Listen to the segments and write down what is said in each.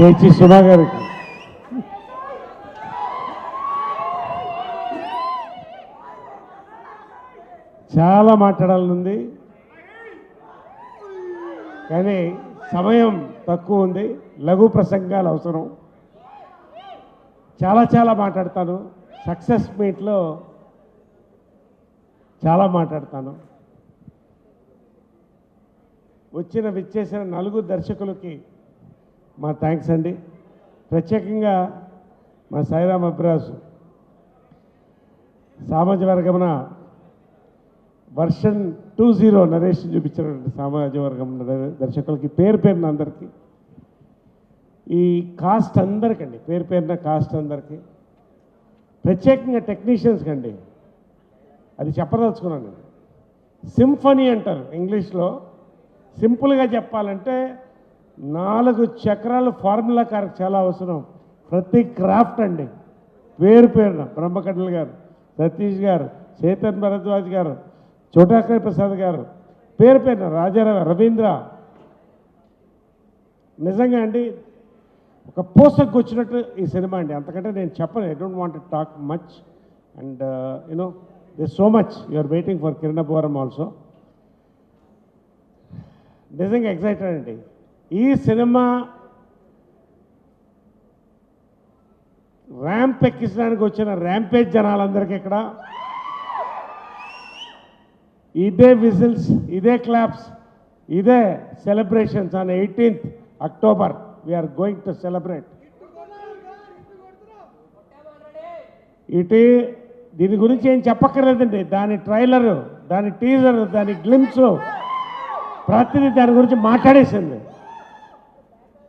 చేచి సుమా గారికి చాలా మాట్లాడాలనుంది. కానీ సమయం తక్కువ ఉంది. లఘు ప్రసంగాలు అవసరం. చాలా చాలా మాట్లాడతాను. సక్సెస్ మీట్లో చాలా మాట్లాడతాను. వచ్చిన విచ్చేసిన నలుగురు దర్శకులకి మా థ్యాంక్స్ అండి. ప్రత్యేకంగా మా సాయిరామ్ అభిరాజు సామాజ వర్గమున వర్షన్ టూ జీరో నరేషన్ చూపించినటువంటి సామాజ వర్గం దర్శకులకి పేరు పేరున అందరికీ. ఈ కాస్ట్ అందరికండి పేరు పేరున కాస్ట్ అందరికీ. ప్రత్యేకంగా టెక్నీషియన్స్కి అండి అది చెప్పదలుచుకున్నాను సింఫనీ అంటారు ఇంగ్లీష్లో. సింపుల్గా చెప్పాలంటే నాలుగు చక్రాలు ఫార్ములా కార్ చాలా అవసరం. ప్రతి క్రాఫ్ట్ అండి. పేరు పేరున బ్రహ్మకటల్ గారు సతీష్ గారు చేతన్ భరద్వాజ్ గారు చోటాకరి ప్రసాద్ గారు. పేరు పేరున రాజా రవీంద్ర. నిజంగా అండి ఒక పోసకు వచ్చినట్టు ఈ సినిమా అండి. అంతకంటే నేను చెప్పను. I don't want talk much and you know this so much you are waiting for Kiran Boram also నిజంగా ఎక్సైటెడ్ అండి. ఈ సినిమా ర్యాంప్ ఎక్కించడానికి వచ్చిన ర్యాంపేజ్ జనాలందరికీ ఇక్కడ. ఇదే విజిల్స్ ఇదే క్లాప్స్ ఇదే celebrations on eighteenth October. We are going to celebrate ఇటు దీని గురించి ఏం చెప్పక్కర్లేదండి. దాని ట్రైలర్ దాని టీజర్ దాని గ్లిమ్స్ ప్రతిదీ దాని గురించి మాట్లాడేసింది.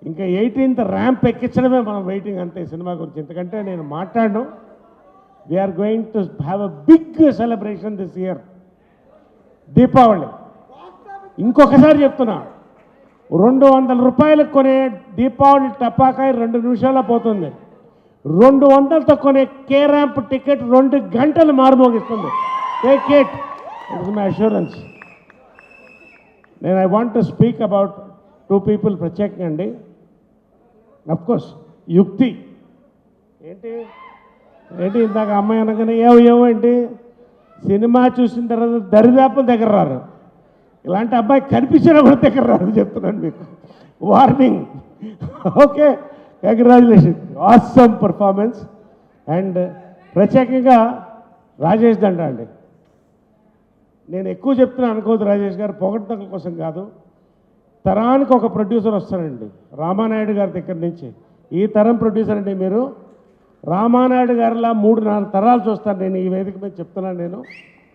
ఇంకా ఎయిటీన్త్ ర్యాంప్ ఎక్కించడమే మనం వెయిటింగ్ అంతే సినిమా గురించి. ఎందుకంటే నేను మాట్లాడను. We are going to have a big celebration this year Deepavali. ఇంకొకసారి చెప్తున్నా. రెండు వందల రూపాయలకు కొనే దీపావళి టపాకాయ రెండు నిమిషాల్లో పోతుంది. రెండు వందలతో కొనే కే ర్యాంప్ టికెట్ రెండు గంటలు మారుమోగిస్తుంది. Take it it's my assurance నేను I want to speak about two people ప్రత్యేకంగా అండి. అఫ్కోర్స్ యుక్తి ఏంటి? ఏంటి ఇందాక అమ్మాయి అనగానే ఏవో ఏవో ఏంటి? సినిమా చూసిన తర్వాత దరిదాపుల దగ్గర రారు ఇలాంటి అబ్బాయి కనిపించినా కూడా దగ్గర రారు చెప్తున్నాను మీకు. Warning okay congratulation awesome performance and ప్రత్యేకంగా రాజేష్ దండ అండి. నేను ఎక్కువ చెప్తున్నాను అనుకోదు రాజేష్ గారు పొగడటం కోసం కాదు. తరానికి ఒక ప్రొడ్యూసర్ వస్తారండి రామానాయుడు గారి దగ్గర నుంచి. ఈ తరం ప్రొడ్యూసర్ అండి మీరు. రామానాయుడు గారిలా మూడు నాలుగు తరాలు చూస్తాను నేను ఈ వేదిక మీద చెప్తున్నాను నేను.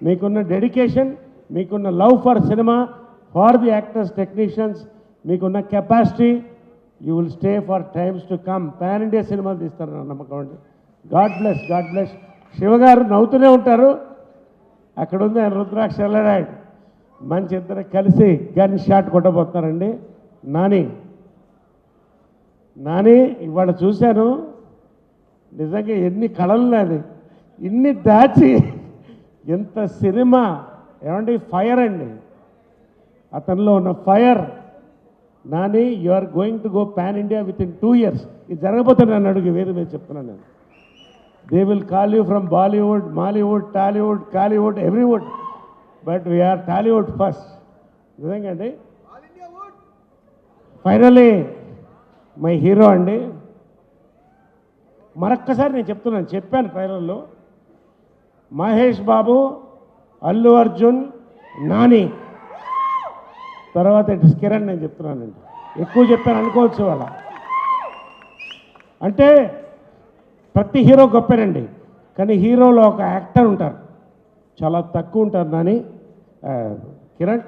మీకున్న డెడికేషన్ మీకున్న love for cinema for the actors technicians మీకున్న capacity you will stay for times to come pan India సినిమాలు తీస్తారు నా నమ్మకం అండి. గాడ్ బ్లెస్ గాడ్ బ్లెస్ శివగారు నవ్వుతూనే ఉంటారు. అక్కడ ఉంది ఆయన రుద్రాక్ష వెళ్ళడాడు మంచి ఇద్దరు కలిసి గన్ షాట్ కొట్టబోతున్నారండి. నాని నాని ఇవాళ చూశాను. నిజంగా ఎన్ని కళలు నాది ఇన్ని దాచి ఎంత సినిమా ఏమండి ఫైర్ అండి. అతనిలో ఉన్న fire. Nani you are going to go pan India with in two years ఇది జరగబోతుంది నన్ను అడుగు వేరే మీద చెప్తున్నాను నేను. They will call you from Bollywood Mollywood Tollywood Kollywood everywood but we are Tollywood first. నిజంగా అండి ఫైనలీ మై హీరో అండి. మరొక్కసారి నేను చెప్తున్నాను చెప్పాను ట్రైలర్లో. మహేష్ బాబు అల్లు అర్జున్ నాని. తర్వాత ఇటు కిరణ్ నేను చెప్తున్నానండి ఎక్కువ చెప్పాను అనుకోవచ్చు వాళ్ళ. అంటే ప్రతి హీరో గొప్పనండి. కానీ హీరోలో ఒక యాక్టర్ ఉంటారు. చాలా తక్కువ ఉంటారు Nani. Kiran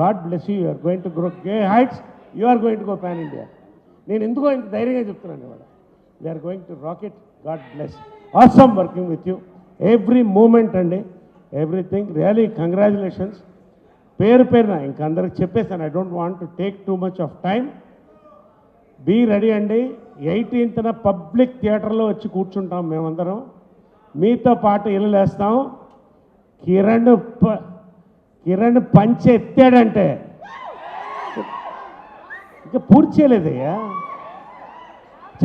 God bless you. Are going to grow gay heights you are going to go pan India నేను ఎందుకో ఇంత ధైర్యంగా చెప్తున్నాను ఇవాళ. We are going to rocket God bless awesome working with you every moment అండి everything really congratulations పేరు పేరున ఇంకా అందరికి చెప్పేసాను I don't want to take too much of time be ready అండి. ఎయిటీన్త్న పబ్లిక్ థియేటర్లో వచ్చి కూర్చుంటాం మేమందరం. మీతో పాటు ఇల్లు వేస్తాం కిరణ్ ప- కిరణ్ పంచి ఎత్తాడంటే. ఇంకా పూర్తి చేయలేదయ్యా.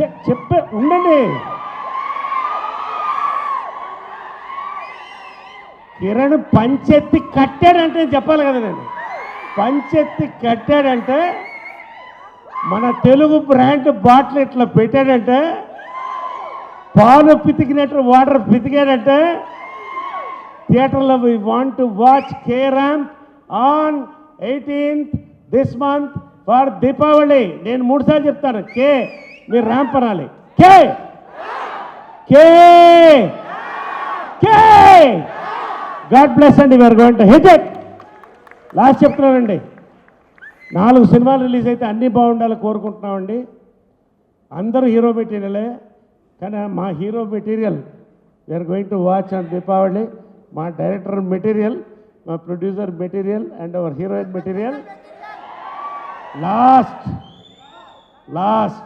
చె- చెప్పే ఉండండి. కిరణ్ పంచెత్తి కట్టాడంటే చెప్పాలి కదా నేను. పంచెత్తి కట్టాడంటే మన తెలుగు బ్రాండ్ బాటిల్ ఇట్లా పెట్టాడంటే పాలు పితికినట్టు వాటర్ పితికాడంటే థియేటర్లో we want to watch K ramp on eighteenth this month for Deepavali నేను మూడు సార్లు చెప్తాను. కే మీరు ర్యాంప్ అనాలి. K K K God bless అండి. We are going to hit it last చెప్తున్నానండి. నాలుగు సినిమాలు రిలీజ్ అయితే అన్నీ బాగుండాలి కోరుకుంటున్నామండి. అందరూ హీరో మెటీరియలే కానీ మా hero material we are going to watch on Deepavali మా డైరెక్టర్ మెటీరియల్ మా producer material and our heroine material. Last last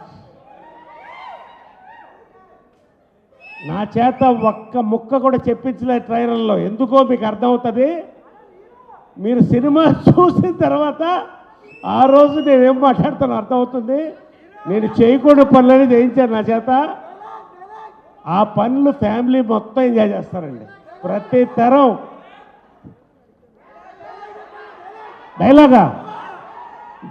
నా చేత ఒక్క ముక్క కూడా చెప్పించలే ట్రైలర్లో. ఎందుకో మీకు అర్థమవుతుంది? మీరు సినిమా చూసిన తర్వాత ఆ రోజు నేను మాట్లాడుతాను అర్థమవుతుంది? నేను చేయకూడని పనులని చేయించాను నా చేత. ఆ పనులు ఫ్యామిలీ మొత్తం ఎంజాయ్ చేస్తారండి. ప్రతి తరం. డైలాగా?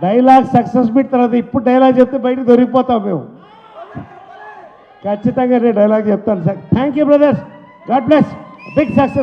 డైలాగ్ సక్సెస్ మీట్ తర్వాత ఇప్పుడు డైలాగ్ చెప్తే బయటకు దొరికిపోతాం మేము. ఖచ్చితంగా నేను డైలాగ్ చెప్తాను sir. Thank you brothers God bless big success